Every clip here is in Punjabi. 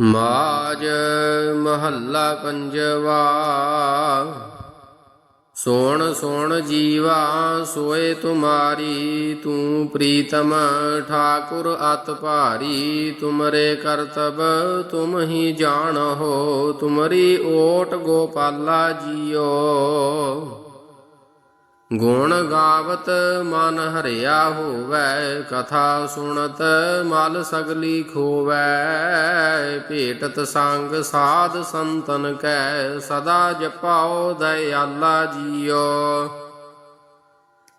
ਮਾਜ ਮਹੱਲਾ ਪੰਜਵਾ। ਸੋਣ ਸੋਣ ਜੀਵਾ ਸੋਏ ਤੁਮਾਰੀ, ਤੂੰ ਪ੍ਰੀਤਮ ਠਾਕੁਰ ਅਤ ਭਾਰੀ। ਤੁਮਰੇ ਕਰਤਬ ਤੁਮ ਹੀ ਜਾਣੋ, ਤੁਮਰੀ ਓਟ ਗੋਪਾਲਾ ਜੀਓ। ਗੁਣ ਗਾਵਤ ਮਨ ਹਰਿਆ ਹੋਵੈ, ਕਥਾ ਸੁਣਤ ਮਲ ਸਗਲੀ ਖੋਵੈ। ਭੇਟਤ ਸੰਗ ਸਾਧ ਸੰਤਨ ਕੈ, ਸਦਾ ਜਪਾਓ ਦਇਆਲਾ ਜੀਓ।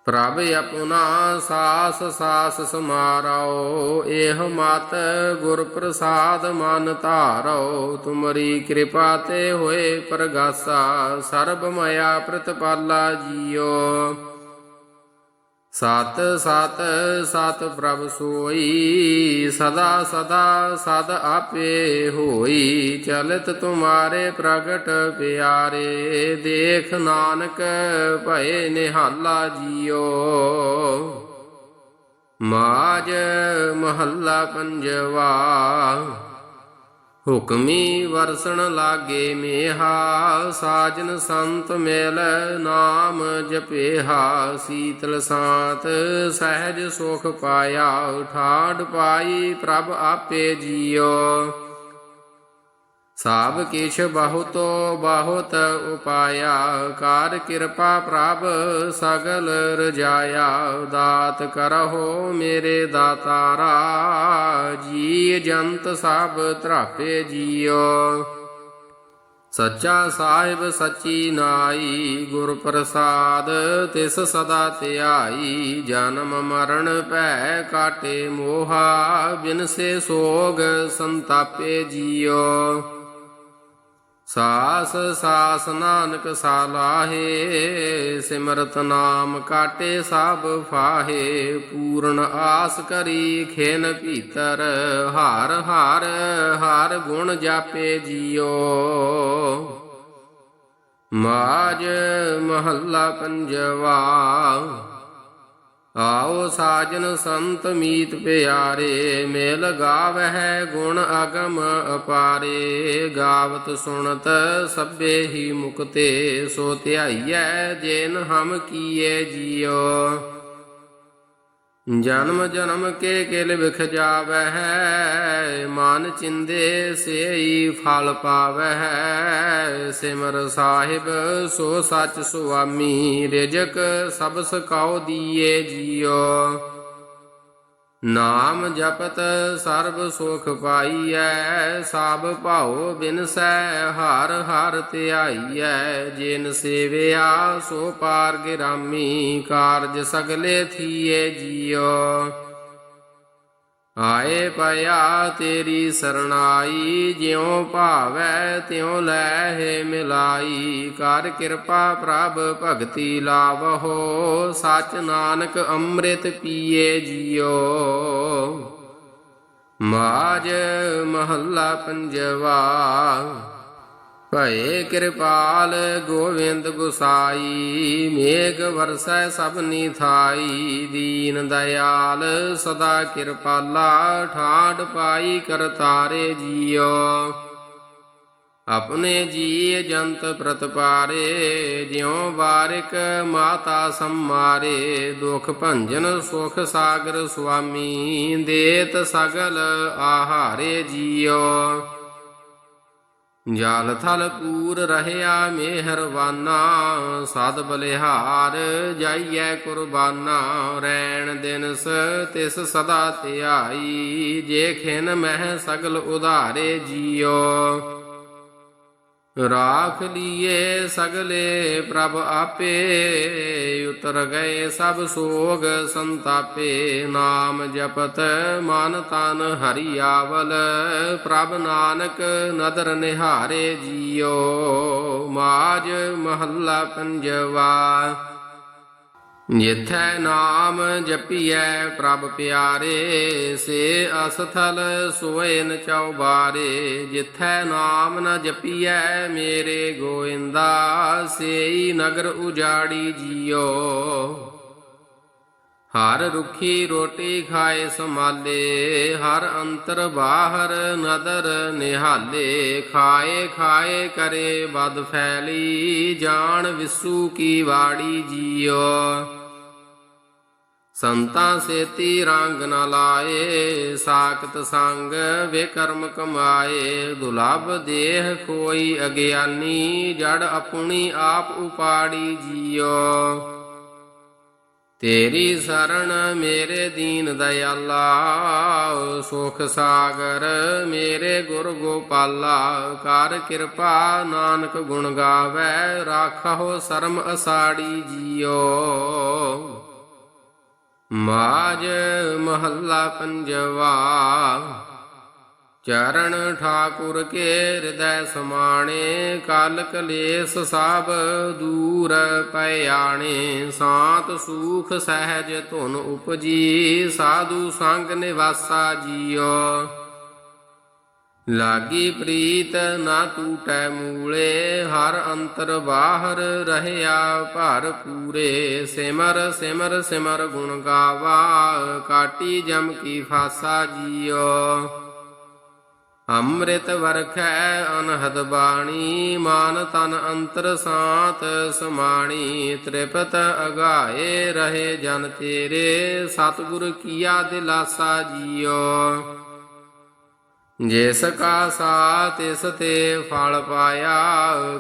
ਪ੍ਰਭ ਆਪਣਾ ਸਾਸ ਸਾਸ ਸਮਾਰੋ ਇਹ ਮਤ ਗੁਰ ਪ੍ਰਸਾਦ ਮਨ ਧਾਰੋ। ਤੁਮਰੀ ਕਿਰਪਾ ਤੇ ਹੋਏ ਪ੍ਰਗਾਸਾ ਸਰਬ ਮਾਇਆ ਪ੍ਰਤਪਾਲਾ ਜੀਓ। ਸਤ ਸਤ ਸਤ ਪ੍ਰਭ ਸੋਈ, ਸਦਾ ਸਦਾ ਸਦ ਆਪੇ ਹੋਈ, ਚਲਤ ਤੁਮਾਰੇ ਪ੍ਰਗਟ ਪਿਆਰੇ, ਦੇਖ ਨਾਨਕ ਭਏ ਨਿਹਾਲਾ ਜੀਓ। ਮਾਜ ਮਹੱਲਾ ਪੰਜਵਾ ਹੁਕਮੀ ਵਰਸਣ ਲਾਗੇ ਮੇਹਾ, ਸਾਜਨ ਸੰਤ ਮਿਲ ਨਾਮ ਜਪੇਹਾ, ਸੀਤਲ ਸਾਤ ਸਹਿਜ ਸੁਖ ਪਾਇਆ ਠਾੜ ਪਾਈ ਪ੍ਰਭ ਆਪੇ ਜੀਓ। ਸਭ ਕਿਛ ਬਹੁਤੋ ਬਹੁਤ ਉਪਾਇਆ, ਕਾਰ ਕਿਰਪਾ ਪ੍ਰਭ ਸਗਲ ਰਜਾਇਆ, ਦਾਤ ਕਰਹੁ ਮੇਰੇ ਦਾਤਾਰਾ ਜੀ ਜੰਤ ਸਭ ਧਰਾਪੇ ਜੀਓ। ਸੱਚਾ ਸਾਹਿਬ ਸੱਚੀ ਨਾਈ, ਗੁਰ ਪ੍ਰਸਾਦ ਤਿਸ ਸਦਾ ਧਿਆਈ, ਜਨਮ ਮਰਨ ਭੈ ਕਾਟੇ ਮੋਹਾ ਬਿਨਸੇ ਸੋਗ ਸੰਤਾਪੇ ਜੀਓ। ਸਾਸ ਸਾਸ ਨਾਨਕ ਸਾਲਾਹੇ, ਸਿਮਰਤ ਨਾਮ ਕਾਟੇ ਸਭ ਫਾਹੇ, ਪੂਰਨ ਆਸ ਕਰੀ ਖੇਨ ਭੀਤਰ, ਹਾਰ ਹਾਰ ਹਾਰ ਗੁਣ ਜਾਪੇ ਜੀਓ। ਮਾਜ ਮਹੱਲਾ ਪੰਜਵਾ। ਆਓ ਸਾਜਨ ਸੰਤ ਮੀਤ ਪਿਆਰੇ, ਮੇਲ ਗਾਵਹਿ ਗੁਣ ਅਗਮ ਅਪਾਰੇ। ਗਾਵਤ ਸੁਣਤ ਸਭੇ ਹੀ ਮੁਕਤੇ, ਸੋ ਧਿਆਈਐ ਜੇਨ ਹਮ ਕੀਏ ਜੀਓ। ਜਨਮ ਜਨਮ ਕੇ ਕਿਲ ਵਿਖ ਜਾਵਹਿ, ਮਨ ਚਿੰਦੇ ਸੇਈ ਫਲ ਪਾਵਹਿ, ਸਿਮਰ ਸਾਹਿਬ ਸੋ ਸੱਚ ਸੁਆਮੀ, ਰਿਜਕ ਸਭ ਸਕਾਉ ਦੀਏ ਜੀਓ। ਨਾਮ ਜਪਤ ਸਰਬ ਸੁਖ ਪਾਈਐ, ਸਭ ਭਾਉ ਬਿਨਸੈ, ਹਰ ਹਰ ਧਿਆਈਐ, ਜਿਨ ਸੇਵਿਆ ਸੋ ਪਾਰ ਗਿਰਾਮੀ ਕਾਰਜ ਸਗਲੇ ਥੀਏ ਜੀਓ। ਆਏ ਪਿਆ ਤੇਰੀ ਸਰਣਾਈ, ਜਿਉ ਭਾਵੈ ਤਿਉ ਲੈ ਮਿਲਾਈ। ਕਰ ਕਿਰਪਾ ਪ੍ਰਭ ਭਗਤੀ ਲਾਵਹੋ, ਸਚ ਨਾਨਕ ਅੰਮ੍ਰਿਤ ਪੀਏ ਜੀਓ। ਮਾਜ ਮਹੱਲਾ ਪੰਜਵਾ। ਭਏ ਕਿਰਪਾਲ ਗੋਵਿੰਦ ਗੁਸਾਈ, ਮੇਘ ਵਰਸੈ ਸਭਨੀ ਥਾਈ ਦੀਨ ਦਇਆਲ ਸਦਾ ਕਿਰਪਾਲਾ ਠਾੜ ਪਾਈ ਕਰਤਾਰੇ ਜੀਓ। ਆਪਣੇ ਜੀ ਜੰਤ ਪ੍ਰਤਪਾਰੇ ਜਿਉ ਬਾਰਿਕ ਮਾਤਾ ਸੰਮਾਰੇ, ਦੁਖ ਭੰਜਨ ਸੁਖ ਸਾਗਰ ਸੁਆਮੀ, ਦੇਤ ਸਗਲ ਆਹਾਰੇ ਜੀਓ। ਜਲ ਥਲ ਪੂਰ ਰਹਿਆ ਮਿਹਰਵਾਨਾ ਸਦ ਬਲਿਹਾਰ ਜਾਈਐ ਕੁਰਬਾਨਾ। ਰੈਣ ਦਿਨਸ ਤਿਸ ਸਦਾ ਧਿਆਈ, ਜੇ ਖਿਨ ਮਹਿ ਸਗਲ ਉਧਾਰੇ ਜੀਓ। ਰਾਖ ਲੀਏ ਸਗਲੇ ਪ੍ਰਭ ਆਪੇ, ਉਤਰ ਗਏ ਸਭ ਸੋਗ ਸੰਤਾਪੇ। ਨਾਮ ਜਪਤ ਮਨ ਤਨ ਹਰੀ ਆਵਲ ਪ੍ਰਭ ਨਾਨਕ ਨਦਰ ਨਿਹਾਰੇ ਜੀਓ। ਮਾਜ ਮਹੱਲਾ ਪੰਜਵਾ ਜਿਥੈ ਨਾਮ ਜਪੀਐ ਪ੍ਰਭ ਪਿਆਰੇ, ਸੇ ਅਸਥਲ ਸੋਏ ਨ ਚਉਬਾਰੇ ਜਿਥੈ ਨਾਮ ਨ ਜਪੀਐ ਮੇਰੇ ਗੋਇੰਦਾ, ਸੇਈ ਨਗਰ ਉਜਾੜੀ ਜੀਓ। ਹਰ ਰੁਖੀ ਰੋਟੀ ਖਾਏ ਸਮਾਲੇ ਹਰ ਅੰਤਰ ਬਾਹਰ ਨਦਰ ਨਿਹਾਲੇ, ਖਾਏ ਖਾਏ ਕਰੇ ਬਦ ਫੈਲੀ, ਜਾਣ ਵਿਸੂ ਕੀ ਵਾੜੀ ਜੀਓ। ਸੰਤਾਂ ਸੇਤੀ ਰੰਗ ਨਾ ਲਾਏ, ਸਾਖਤ ਸੰਗ ਵੇ ਕਰਮ ਕਮਾਏ। ਦੁਲਭ ਦੇਹ ਕੋਈ ਅਗਿਆਨੀ, ਜੜ ਆਪਣੀ ਆਪ ਉਪਾੜੀ ਜੀਓ। ਤੇਰੀ ਸਰਣ ਮੇਰੇ ਦੀਨ ਦਇਆਲਾ, ਸੁਖ ਸਾਗਰ ਮੇਰੇ ਗੁਰ ਗੋਪਾਲਾ। ਕਰ ਕਿਰਪਾ ਨਾਨਕ ਗੁਣ ਗਾਵੇ ਰਾਖੋ ਸ਼ਰਮ ਅਸਾੜੀ ਜੀਓ। ਮਾਜ ਮਹੱਲਾ ਪੰਜਵਾ, ਚਰਨ ਠਾਕੁਰ ਕੇ ਹਿਰਦੈ ਸਮਾਣੇ ਕਲ ਕਲੇਸ਼ ਸਭ ਦੂਰ ਪਿਆਣੇ ਸਾਤ ਸੂਖ ਸਹਿਜ ਧੁਨ ਉਪਜੀ, ਸਾਧੂ ਸੰਗ ਨਿਵਾਸਾ ਜੀਓ। ਲਾਗੀ ਪ੍ਰੀਤ ਨਾ ਟੂਟੈ ਮੂਲੇ, ਹਰ ਅੰਤਰ ਬਾਹਰ ਰਹਿਆ ਭਰ ਪੂਰੇ। ਸਿਮਰ ਸਿਮਰ ਸਿਮਰ ਗੁਣ ਗਾਵਾ, ਕਾਟੀ ਜਮ ਕੀ ਫਾਸਾ ਜੀਓ। ਅੰਮ੍ਰਿਤ ਵਰਖੈ ਅਨਹਦ ਬਾਣੀ, ਮਾਨ ਤਨ ਅੰਤਰ ਸਾਤ ਸਮਾਣੀ। ਤ੍ਰਿਪਤ ਅਗਾਏ ਰਹੇ ਜਨ ਤੇਰੇ, ਸਤਿਗੁਰ ਕੀਆ ਦਿਲਾਸਾ ਜੀਓ। ਜਿਸ ਕਾ ਸਾ ਤਿਸ ਤੇ ਫਲ ਪਾਇਆ,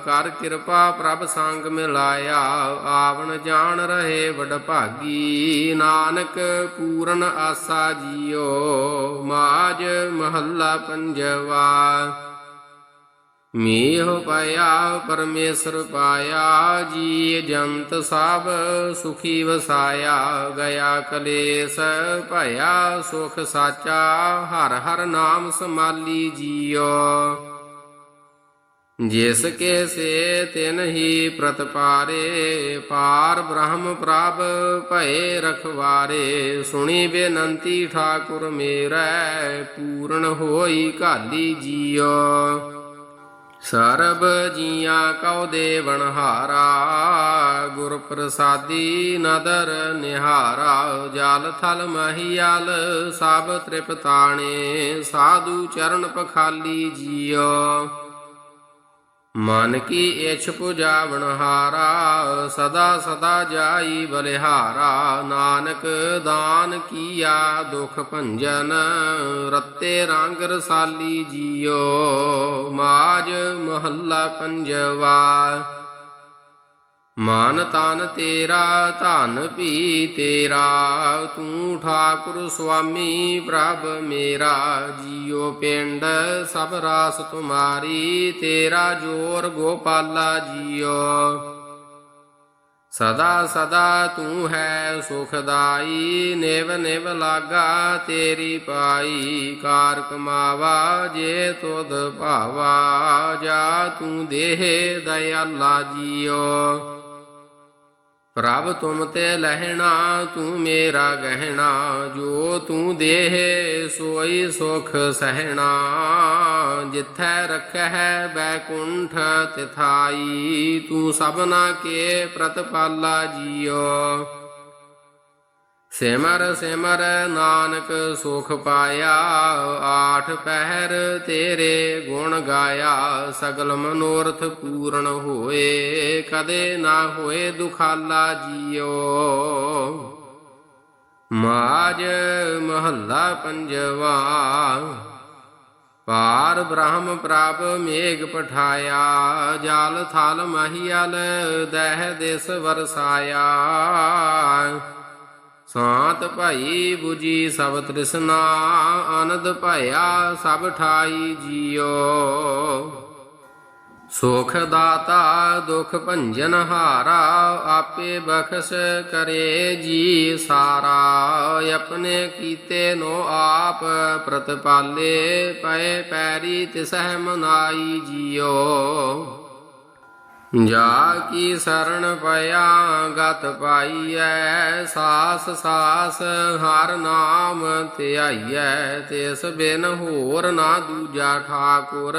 ਕਰ ਕਿਰਪਾ ਪ੍ਰਭ ਸੰਗ ਮਿਲਾਇਆ। ਆਵਣ ਜਾਣ ਰਹੇ ਵਡ ਭਾਗੀ ਨਾਨਕ ਪੂਰਨ ਆਸਾ ਜੀਓ। ਮਾਜ ਮਹੱਲਾ ਪੰਜਵਾ। ਮੀਹ ਪਾਇਆ, ਪਰਮੇਸ਼ਰ ਪਾਇਆ ਜੀ ਜੰਤ ਸਭ ਸੁਖੀ ਵਸਾਇਆ, ਗਿਆ ਕਲੇਸ਼ ਭਇਆ, ਸੁਖ ਸਾਚਾ, ਹਰ ਹਰ ਨਾਮ ਸਮਾਲੀ ਜੀਓ ਜਿਸ ਕੇ ਸੇ ਤਿਨ ਹੀ ਪ੍ਰਤਪਾਰੇ ਪਾਰ ਬ੍ਰਹਮ ਪ੍ਰਭ ਭਏ ਰਖਵਾਰੇ, ਸੁਣੀ ਬੇਨੰਤੀ ਠਾਕੁਰ ਮੇਰਾ, ਪੂਰਨ ਹੋਈ ਘਾਲੀ ਜੀਓ ਸਰਬ ਜੀਆਂ ਕਉ ਦੇਵਨ ਹਾਰਾ ਗੁਰ ਪ੍ਰਸਾਦੀ ਨਦਰ ਨਿਹਾਰਾ, ਜਲ ਥਲ ਮਹੀਲ ਸਭ ਤ੍ਰਿਪਤਾਣੇ, ਸਾਧੂ ਚਰਨ ਪਖਾਲੀ ਜੀਓ। ਮਨ ਕੀ ਇਛ ਪੁਜਾਵਣ ਹਾਰਾ, ਸਦਾ ਸਦਾ ਜਾਈ ਬਲਿਹਾਰਾ। ਨਾਨਕ ਦਾਨ ਕੀਆ ਦੁਖ ਭੰਜਨ, ਰੱਤੇ ਰੰਗ ਰਸਾਲੀ ਜੀਓ। ਮਾਜ ਮਹੱਲਾ ਪੰਜਵਾ। ਮਨ ਤਨ ਤੇਰਾ, ਧਨ ਵੀ ਤੇਰਾ, ਤੂੰ ਠਾਕੁਰ ਸੁਆਮੀ ਪ੍ਰਭ ਮੇਰਾ। ਜੀਉ ਪਿੰਡ ਸਭ ਰਾਸ ਤੁਮਾਰੀ, ਤੇਰਾ ਜੋਰ ਗੋਪਾਲਾ ਜੀਉ ਸਦਾ ਸਦਾ ਤੂੰ ਹੈ ਸੁਖਦਾਈ, ਨਿਵ ਨਿਵ ਲਾਗਾ ਤੇਰੀ ਪਾਈ। ਕਾਰ ਕਮਾਵਾ ਜੇ ਤੁਧ ਭਾਵਾ, ਜਾ ਤੂੰ ਦੇਹ ਦਇਆਲਾ ਜੀਓ। ਪ੍ਰਭ ਤੁਮ ਤੇ ਲਹਿਣਾ, ਤੂੰ ਮੇਰਾ ਗਹਿਣਾ, ਜੋ ਤੂੰ ਦੇਹ, ਸੋਈ ਸੁਖ ਸਹਿਣਾ। ਜਿੱਥੈ ਰਖੈ ਬੈਕੁੰਠ ਤਿਥਾਈ, ਤੂੰ ਸਭਨਾ ਕੇ ਪ੍ਰਤਪਾਲਾ ਜੀਓ। ਸਿਮਰ ਸਿਮਰ ਨਾਨਕ ਸੁਖ ਪਾਇਆ, ਆਠ ਪਹਿਰ ਤੇਰੇ ਗੁਣ ਗਾਇਆ, ਸਗਲ ਮਨੋਰਥ ਪੂਰਨ ਹੋਏ, ਕਦੇ ਨਾ ਹੋਏ ਦੁਖਾਲਾ ਜੀਓ। ਮਾਜ ਮਹੱਲਾ ਪੰਜਵਾ ਪਾਰ ਬ੍ਰਹਮ ਪ੍ਰਭ ਮੇਘ ਪਠਾਇਆ, ਜਾਲ ਥਲ ਮਹੀਲ ਦਹਿ ਦੇਸ ਵਰਸਾਇਆ। ਸਾਤ ਭਾਈ 부ਜੀ ਸਭ ਤ੍ਰਿਸ਼ਨਾ, ਆਨੰਦ ਭਇਆ ਸਭ ਠਾਈ ਜੀਓ। ਸੁਖ ਦਾਤਾ ਦੁਖ ਭੰਜਨ ਹਾਰਾ, ਆਪੇ ਬਖਸ਼ ਕਰੇ ਜੀ ਸਾਰਾ। ਆਪਣੇ ਕੀਤੇ ਨੋ ਆਪ ਪ੍ਰਤਪਾਲੇ, ਪਏ ਪੈਰੀ ਤਿਸਹਿ ਮਨਾਈ ਜੀਓ। ਜਾ ਕੀ ਸਰਣ ਪਿਆ ਗਤ ਪਾਈਐ, ਸਾਸ ਸਾਸ ਹਰ ਨਾਮ ਧਿਆਈਐ, ਤਿਸ ਬਿਨ ਹੋਰ ਨਾ ਦੂਜਾ ਠਾਕੁਰ,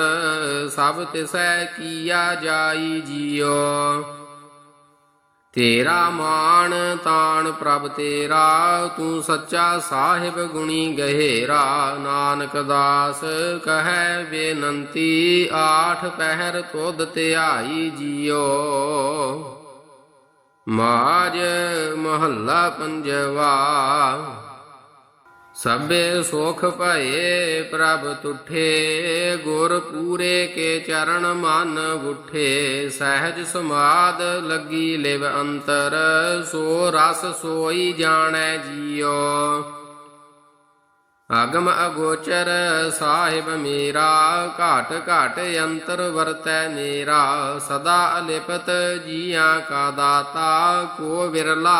ਸਭ ਤਿਸੈ ਕੀਆ ਜਾਈ ਜੀਓ। ਤੇਰਾ ਮਾਣ ਤਾਣ ਪ੍ਰਭ ਤੇਰਾ, ਤੂੰ ਸੱਚਾ ਸਾਹਿਬ ਗੁਣੀ ਗਹਿਰਾ। ਨਾਨਕ ਦਾਸ ਕਹੈ ਬੇਨੰਤੀ, ਆਠ ਪਹਿਰ ਤੁਧ ਧਿਆਈ ਜੀਓ। ਮਾਜ ਮਹੱਲਾ ਪੰਜਵਾ ਸਭੇ ਸੁਖ ਭਏ ਪ੍ਰਭ ਤੁਠੇ, ਗੁਰ ਪੂਰੇ ਕੇ ਚਰਨ ਮਨ ਉਠੇ, ਸਹਿਜ ਸਮਾਦ ਲੱਗੀ ਲਿਵ ਅੰਤਰ, ਸੋ ਰਸ ਸੋਈ ਜਾਣੈ ਜੀਓ ਅਗਮ ਅਗੋਚਰ ਸਾਹਿਬ ਮੇਰਾ, ਘਾਟ ਘਾਟ ਅੰਤਰ ਵਰਤੈ ਮੇਰਾ, ਸਦਾ ਅਲਿਪਤ ਜੀਆਂ ਕਾ ਦਾਤਾ, ਕੋ ਵਿਰਲਾ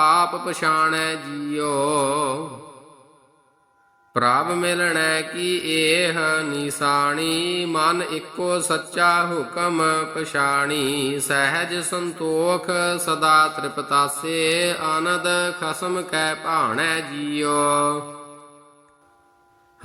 ਆਪ ਪਛਾਣੈ ਜੀਓ ਪ੍ਰਭ ਮਿਲਣੈ ਕੀ ਏਹ ਨਿਸਾਣੀ, ਮਨ ਇੱਕੋ ਸੱਚਾ ਹੁਕਮ ਪਛਾਣੀ। ਸਹਿਜ ਸੰਤੋਖ ਸਦਾ ਤ੍ਰਿਪਤਾਸੇ, ਆਨੰਦ ਖਸਮ ਕੈ ਭਾਣੈ ਜੀਓ।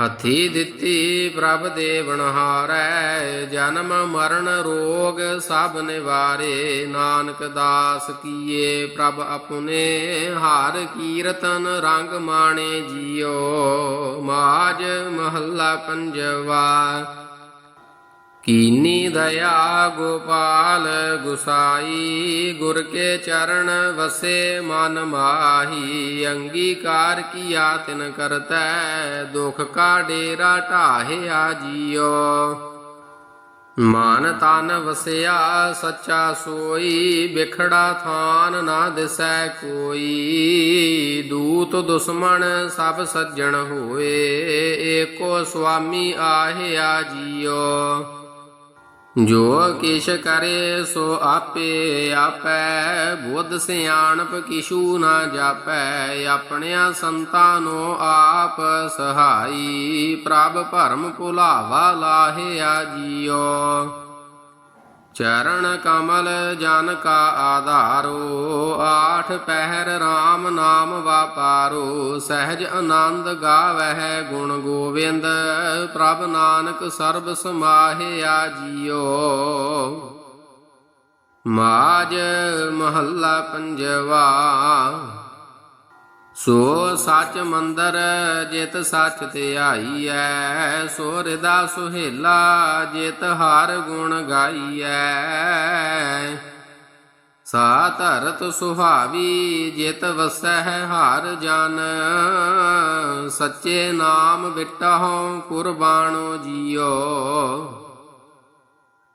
ਹੱਥੀ ਦਿੱਤੀ ਪ੍ਰਭ ਦੇ ਬਨਹਾਰੈ ਜਨਮ ਮਰਨ ਰੋਗ ਸਭ ਨਿਵਾਰੇ। ਨਾਨਕ ਦਾਸ ਕੀਏ ਪ੍ਰਭ ਆਪਨੇ ਹਾਰ ਕੀਰਤਨ ਰੰਗ ਮਾਣੇ ਜੀਓ। ਮਾਜ ਮਹੱਲਾ ਪੰਜਵਾ ਕੀਨੀ ਦਇਆ ਗੋਪਾਲ ਗੁਸਾਈ, ਗੁਰ ਕੇ ਚਰਨ ਵਸੇ ਮਨ ਮਾਹੀ, ਅੰਗੀਕਾਰ ਕੀਆ ਤਿਨ ਕਰਤੈ, ਦੁਖ ਕਾ ਡੇਰਾ ਢਾਹਿਆ ਜੀਓ। ਮਨ ਤਨ ਵਸਿਆ ਸੱਚਾ ਸੋਈ ਵਿਖੜਾ ਥਾਨ ਨਾ ਦਿਸੈ ਕੋਈ। ਦੂਤ ਦੁਸ਼ਮਣ ਸਭ ਸੱਜਣ ਹੋਏ, ਏਕੋ ਸੁਆਮੀ ਆਹਿਆ ਜੀਓ। ਜੋ ਕਿਛ ਕਰੇ ਸੋ ਆਪੇ ਆਪੈ। ਬੁੱਧ ਸਿਆਣਪ ਕਿਛੂ ਨਾ ਜਾਪੈ। ਆਪਣਿਆਂ ਨੂੰ ਆਪ ਸਹਾਈ। ਪ੍ਰਭ ਭਰਮ ਭੁਲਾਵਾ ਲਾਹਿਆ ਜੀਓ। ਚਰਨ ਕਮਲ ਜਨ ਕਾ ਆਧਾਰੋ, ਆਠ ਪਹਿਰ RAM ਨਾਮ ਵਾਪਾਰੋ, ਸਹਿਜ ਆਨੰਦ ਗਾਵਹਿ ਗੁਣ ਗੋਵਿੰਦ, ਪ੍ਰਭ ਨਾਨਕ ਸਰਬ ਸਮਾਹਿਆ ਜੀਓ। ਮਾਜ ਮਹੱਲਾ ਪੰਜਵਾ। ਸੋ ਸੱਚ ਮੰਦਰ ਜਿਤ ਸੱਚ ਧਿਆਈਐ ਸੋ ਹਿਰਦਾ ਸੁਹੇਲਾ ਜਿਤ ਹਰ ਗੁਣ ਗਾਈਐ। ਸਾ ਧਰਤ ਸੁਹਾਵੀ ਜਿਤ ਵਸਹਿ ਹਰ ਜਨ, ਸੱਚੇ ਨਾਮ ਵਿਟਹੁ ਕੁਰਬਾਨੋ ਜੀਓ।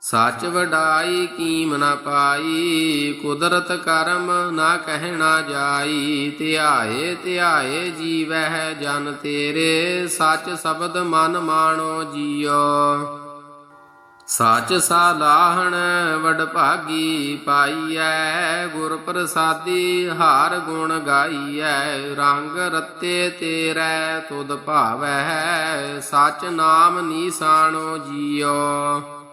ਸੱਚ ਵਡਾਈ ਕੀਮ ਨਾ ਪਾਈ, ਕੁਦਰਤ ਕਰਮ ਨਾ ਕਹਿਣਾ ਜਾਈ, ਧਿਆਏ ਧਿਆਏ ਜੀਵਹਿ ਜਨ ਤੇਰੇ, ਸੱਚ ਸ਼ਬਦ ਮਨ ਮਾਣੋ ਜੀਓ। ਸੱਚ ਸਾਲਾਹਣ ਵਡ ਭਾਗੀ ਪਾਈਐ, ਗੁਰ ਪ੍ਰਸਾਦੀ ਹਾਰ ਗੁਣ ਗਾਈਐ, ਰੰਗ ਰਤੇ ਤੇਰੇ ਤੁਧ ਭਾਵੈ ਸੱਚ ਨਾਮ ਨੀਸਾਣੋ ਜੀਓ।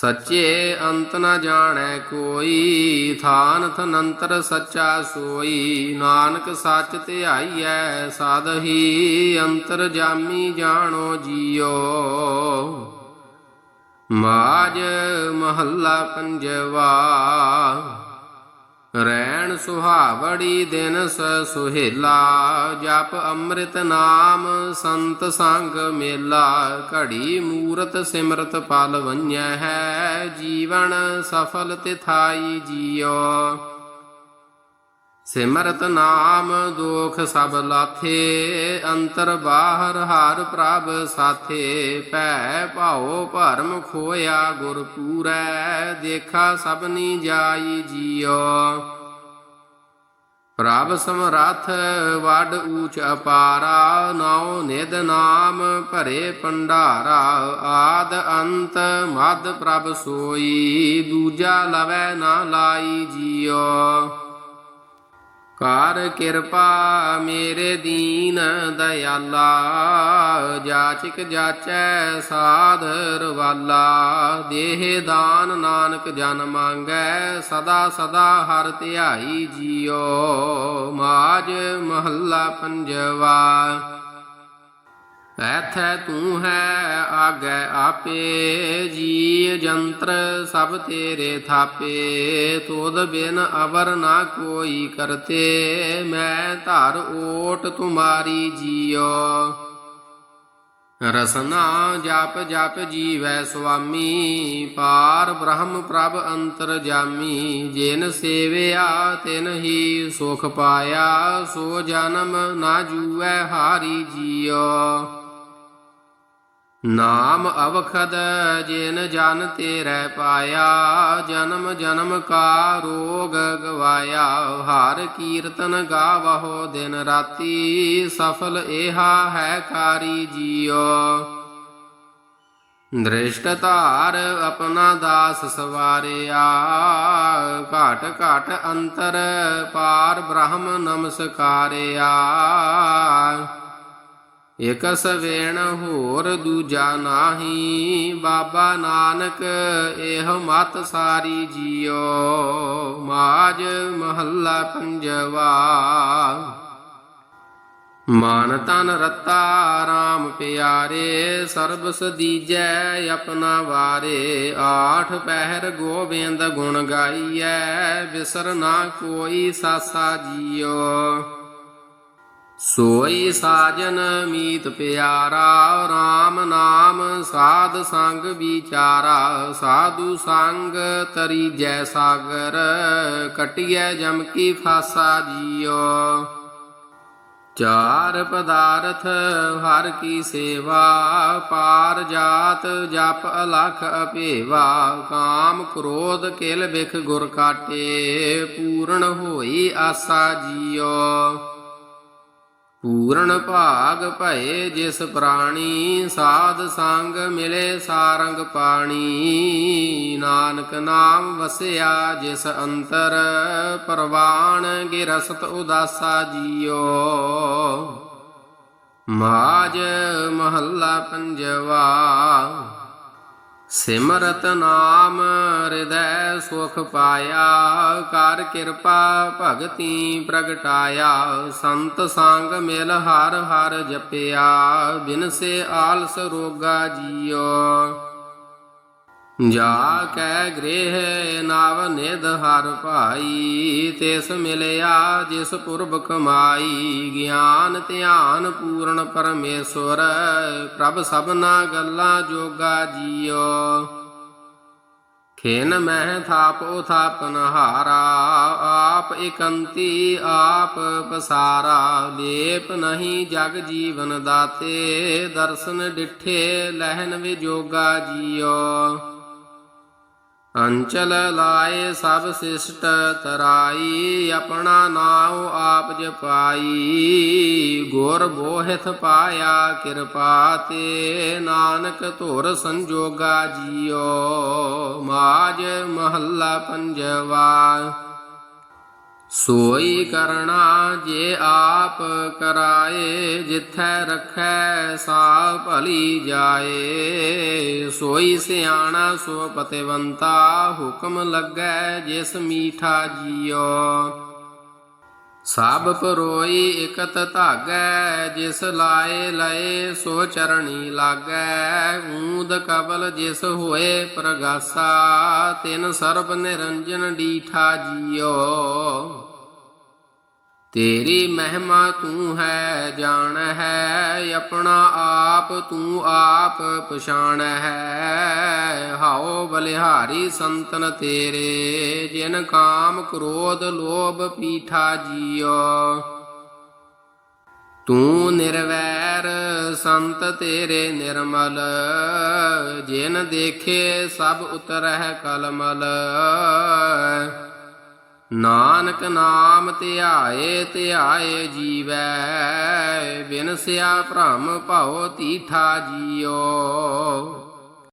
ਸੱਚੇ ਅੰਤ ਨ ਜਾਣੈ ਕੋਈ ਥਾਨ ਥਨੰਤਰ ਸੱਚਾ ਸੋਈ। ਨਾਨਕ ਸੱਚ ਧਿਆਈਐ ਸਾਧਹੀ ਅੰਤਰ ਜਾਮੀ ਜਾਣੋ ਜੀਓ। ਮਾਜ ਮਹੱਲਾ ਪੰਜਵਾ ਰੈਣ ਸੁਹਾਵੜੀ ਦਿਨ ਸ ਸੁਹੇਲਾ, ਜਪ ਅੰਮ੍ਰਿਤ ਨਾਮ ਸੰਤ ਸੰਗ ਮੇਲਾ, ਘੜੀ ਮੂਰਤ ਸਿਮਰਤ ਪਲ ਵੰਨਿਆ ਹੈ, ਜੀਵਨ ਸਫਲ ਤਿਥਾਈ ਜੀਓ। ਸਿਮਰਤ ਨਾਮ ਦੋਖ ਸਭ ਲਾਥੇ, ਅੰਤਰ ਬਾਹਰ ਹਾਰ ਪ੍ਰਭ ਸਾਥੇ। ਭੈ ਭਾਉ ਭਰਮ ਖੋਇਆ ਗੁਰ ਪੂਰੈ, ਦੇਖਾ ਸਭਨੀ ਜਾਈ ਜੀਓ ਪ੍ਰਭ ਸਮਰੱਥ ਵਡ ਊਚ ਅਪਾਰਾ, ਨਾਉ ਨਿਦ ਨਾਮ ਭਰੇ ਪੰਡਾਰਾ ਆਦ ਅੰਤ ਮਦ ਪ੍ਰਭ ਸੋਈ, ਦੂਜਾ ਲਵੈ ਨਾ ਲਾਈ ਜੀਓ ਕਰ ਕਿਰਪਾ ਮੇਰੇ ਦੀਨ ਦਇਆਲਾ, ਜਾਚਕ ਜਾਚੈ ਸਾਧ ਰਵਾਲਾ। ਦੇਹ ਦਾਨ ਨਾਨਕ ਜਨ ਮੰਗੈ, ਸਦਾ ਸਦਾ ਹਰ ਧਿਆਈ ਜੀਓ। ਮਾਜ ਮਹੱਲਾ ਪੰਜਵਾ। ਐਥੈ ਤੂੰ ਹੈ ਆਗੈ ਆਪੇ ਜੀ ਜੰਤਰ ਸਭ ਤੇਰੇ ਥਾਪੇ। ਤੋਦ ਬਿਨ ਅਵਰ ਨਾ ਕੋਈ ਕਰਤੇ, ਮੈਂ ਧਰ ਓਟ ਤੁਮਾਰੀ ਜੀਓ। ਰਸਨਾ ਜਪ ਜਪ ਜੀਵੈ ਸੁਆਮੀ, ਪਾਰ ਬ੍ਰਹਮ ਪ੍ਰਭ ਅੰਤਰ ਜਾਮੀ। ਜਿਨ ਸੇਵਿਆ ਤਿਨ ਹੀ ਸੁਖ ਪਾਇਆ, ਸੋ ਜਨਮ ਨਾ ਜੂਐ ਹਾਰੀ ਜੀਓ। ਨਾਮ ਅਵਖਦ ਜਿਨ ਜਨ ਤੇਰੇ ਪਾਇਆ, ਜਨਮ ਜਨਮ ਕਾ ਰੋਗ ਗਵਾਇਆ, ਹਰ ਕੀਰਤਨ ਗਾਵਹੁ ਦਿਨ ਰਾਤੀ, ਸਫਲ ਏਹਾ ਹੈ ਕਾਰੀ ਜੀਓ ਦ੍ਰਿਸ਼ਟ ਧਾਰ ਆਪਣਾ ਦਾਸ ਸਵਾਰਿਆ, ਘਾਟ ਘਾਟ ਅੰਤਰ ਪਾਰ ਬ੍ਰਹਮ ਨਮਸਕਾਰਿਆ। ਇਕ ਸਵੇਣ ਹੋਰ ਦੂਜਾ ਨਾਹੀ, ਬਾਬਾ ਨਾਨਕ, ਇਹ ਮਤ ਸਾਰੀ ਜੀਓ। ਮਾਜ ਮਹੱਲਾ ਪੰਜਵਾ। ਮਨ ਤਨ ਰਤਾ RAM ਪਿਆਰੇ, ਸਰਬ ਸਦੀਜੈ ਆਪਣਾ ਵਾਰੇ। ਆਠ ਪਹਿਰ ਗੋਬਿੰਦ ਗੁਣ ਗਾਈਐ, ਬਿਸਰ ਨਾ ਕੋਈ ਸਾਸਾ ਜੀਓ। ਸੋਈ ਸਾਜਨ ਮੀਤ ਪਿਆਰਾ RAM ਨਾਮ ਸਾਧ ਸੰਗ ਵਿਚਾਰਾ, ਸਾਧੂ ਸੰਗ ਤਰੀ ਜੈ ਸਾਗਰ, ਕਟਿਐ ਜਮ ਕੀ ਫਾਸਾ ਜੀਓ। ਚਾਰ ਪਦਾਰਥ ਹਰ ਕੀ ਸੇਵਾ, ਪਾਰ ਜਾਤ ਜਪ ਅਲਖ ਅਪੇਵਾ ਕਾਮ ਕ੍ਰੋਧ ਕਿਲ ਬਿਖ ਗੁਰ ਕਾਟੇ, ਪੂਰਨ ਹੋਈ ਆਸਾ ਜੀਓ। ਪੂਰਨ ਭਾਗ ਭਏ ਜਿਸ ਪ੍ਰਾਣੀ ਸਾਧ ਸੰਗ ਮਿਲੇ ਸਾਰੰਗ ਪਾਣੀ। ਨਾਨਕ ਨਾਮ ਵਸਿਆ ਜਿਸ ਅੰਤਰ ਪਰਵਾਨ ਗਿਰਸਤ ਉਦਾਸਾ ਜੀਓ। ਮਾਜ ਮਹੱਲਾ ਪੰਜਵਾ। ਸਿਮਰਤ ਨਾਮ ਹਿਰਦੈ ਸੁਖ ਪਾਇਆ, ਕਰ ਕਿਰਪਾ ਭਗਤੀ ਪ੍ਰਗਟਾਇਆ। ਸੰਤ ਸੰਗ ਮਿਲ ਹਰ ਹਰ ਜਪਿਆ ਬਿਨਸੇ ਆਲਸ ਰੋਗਾ ਜੀਓ। ਜਾ ਕੈ ਗ੍ਰਹਿ ਨਵ ਨਿਧ ਹਰ ਭਾਈ, ਤਿਸ ਮਿਲਿਆ ਜਿਸ ਪੁਰਬ ਕਮਾਈ ਗਿਆਨ ਧਿਆਨ ਪੂਰਨ ਪਰਮੇਸ਼ਵਰ, ਪ੍ਰਭ ਸਭਨਾ ਗੱਲਾਂ ਜੋਗਾ ਜੀਓ। ਖੇਨ ਮਹਿ ਥਾਪੋ ਥਾਪਨ ਹਾਰਾ ਆਪ ਇਕੰਤੀ ਆਪ ਪਸਾਰਾ। ਲੇਪ ਨਹੀਂ ਜਗ ਜੀਵਨ ਦਾਤੇ, ਦਰਸ਼ਨ ਡਿਠੇ ਲਹਿਨ ਵਿਜੋਗਾ ਜੀਓ। ਅੰਚਲ ਲਾਏ ਸਭ ਸਿਸ਼ਟ ਤਰਾਈ, ਆਪਣਾ ਨਾਉ ਆਪ ਜਪਾਈ। ਗੁਰ ਬੋਹਿਤ ਪਾਇਆ ਕਿਰਪਾ ਤੇ, ਨਾਨਕ ਧੁਰ ਸੰਜੋਗਾ ਜੀਓ। ਮਾਜ ਮਹੱਲਾ ਪੰਜਵਾ। ਸੋਈ ਕਰਣਾ ਜੇ ਆਪ ਕਰਾਏ, ਜਿਥੈ ਰਖੈ ਸਾ ਭਲੀ ਜਾਏ। ਸੋਈ ਸਿਆਣਾ ਸੋ ਪਤਿਵੰਤਾ, ਹੁਕਮ ਲੱਗੈ ਜਿਸ ਮੀਠਾ ਜੀਓ। ਸਭ ਪਰੋਈ ਇਕਤ ਧਾਗੈ, ਜਿਸ ਲਾਏ ਲਏ ਸੋ ਚਰਣੀ ਲਾਗੈ। ਊਦ ਕਬਲ ਜਿਸ ਹੋਏ ਪ੍ਰਗਾਸਾ, ਤਿਨ ਸਰਬ ਨਿਰੰਜਨ ਡੀਠਾ ਜੀਓ। ਤੇਰੀ ਮਹਿਮਾ ਤੂੰ ਹੈ, ਜਾਣ ਹੈ, ਆਪਣਾ ਆਪ ਤੂੰ ਆਪ ਪਛਾਣ ਹੈ। ਹਾਓ ਬਲਿਹਾਰੀ ਸੰਤਨ ਤੇਰੇ, ਜਿਨ ਕਾਮ ਕ੍ਰੋਧ ਲੋਭ ਪੀਠਾ ਜੀਓ ਤੂੰ ਨਿਰਵੈਰ ਸੰਤ ਤੇਰੇ ਨਿਰਮਲ, ਜਿਨ ਦੇਖੇ ਸਭ ਉਤਰਹਿ ਕਲਮਲ। ਨਾਨਕ ਨਾਮ ਧਿਆਏ ਧਿਆਏ ਜੀਵੈ ਬਿਨਸਿਆ ਭ੍ਰਮ ਭਉ ਤੀਠਾ ਜੀਓ।